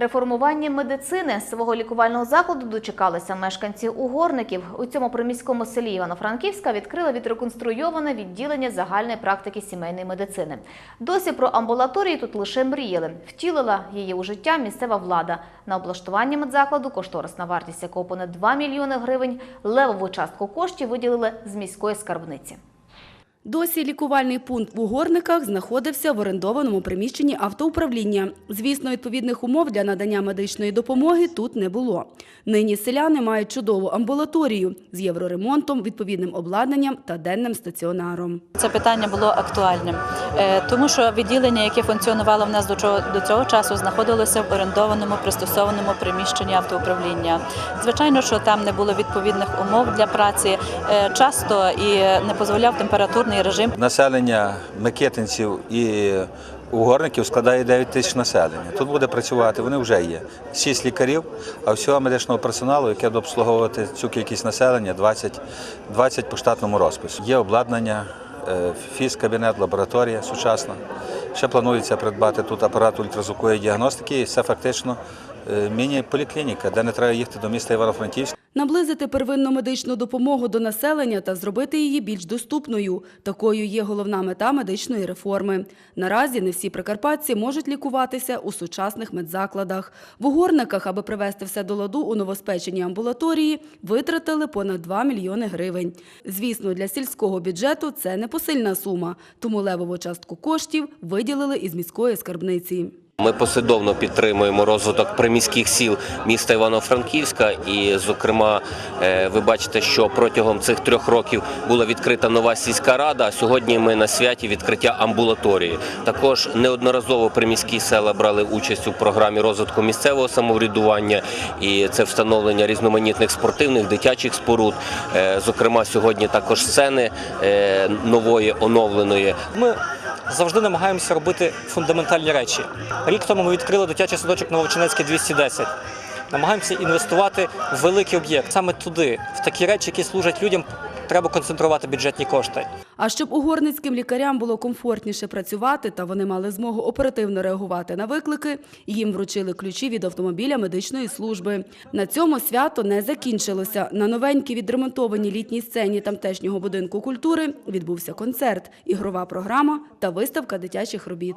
Реформування медицини свого лікувального закладу дочекалися мешканці угорників. У цьому приміському селі Івано-Франківська відкрили відреконструйоване відділення загальної практики сімейної медицини. Досі про амбулаторії тут лише мріяли. Втілила її у життя місцева влада. На облаштування медзакладу кошторисна вартість якого понад 2 мільйони гривень. Левову частку коштів виділили з міської скарбниці. Досі лікувальний пункт в Угорниках знаходився в орендованому приміщенні автоуправління. Звісно, відповідних умов для надання медичної допомоги тут не було. Нині селяни мають чудову амбулаторію з євроремонтом, відповідним обладнанням та денним стаціонаром. Це питання було актуальним, Е, тому що відділення, яке функціонувало в нас до цього, часу, знаходилося в орендованому пристосованому приміщенні автоуправління. Звичайно, що там не було відповідних умов для праці е, часто і не дозволяв температурний режим. Населення Микитинців і угорників складає 9 тисяч населення. Тут буде працювати, вони вже є. 6 лікарів, а всього медичного персоналу, яке буде обслуговувати цю кількість населення, 20, 20 по штатному розпису. Є обладнання, е, фізкабінет, лабораторія сучасна. Ще планується придбати тут апарат ультразвукової діагностики, і це фактично е, міні-поліклініка, де не треба їхати до міста Івано-Франківськ. Наблизити первинну медичну допомогу до населення та зробити її більш доступною. Такою є головна мета медичної реформи. Наразі не всі прикарпатці можуть лікуватися у сучасних медзакладах. В Угорниках, аби привести все до ладу у новоспеченій амбулаторії, витратили понад 2 мільйони гривень. Звісно, для сільського бюджету це непосильна сума, тому левову частку коштів виділили із міської скарбниці. Ми послідовно підтримуємо розвиток приміських сіл міста Івано-Франківська. І, зокрема, е, ви бачите, що протягом цих трьох років була відкрита нова сільська рада. а Сьогодні ми на святі відкриття амбулаторії. Також неодноразово приміські села брали участь у програмі розвитку місцевого самоврядування, і це встановлення різноманітних спортивних дитячих споруд. Е, Зокрема, сьогодні також сцени е, нової оновленої. Ми завжди намагаємося робити фундаментальні речі. Рік тому ми відкрили дитячий садочок Новочинецький 210. Намагаємося інвестувати в великий об'єкт саме туди, в такі речі, які служать людям. Треба концентрувати бюджетні кошти. А щоб угорницьким лікарям було комфортніше працювати та вони мали змогу оперативно реагувати на виклики, їм вручили ключі від автомобіля медичної служби. На цьому свято не закінчилося. На новенькій відремонтованій літній сцені тамтешнього будинку культури відбувся концерт, ігрова програма та виставка дитячих робіт.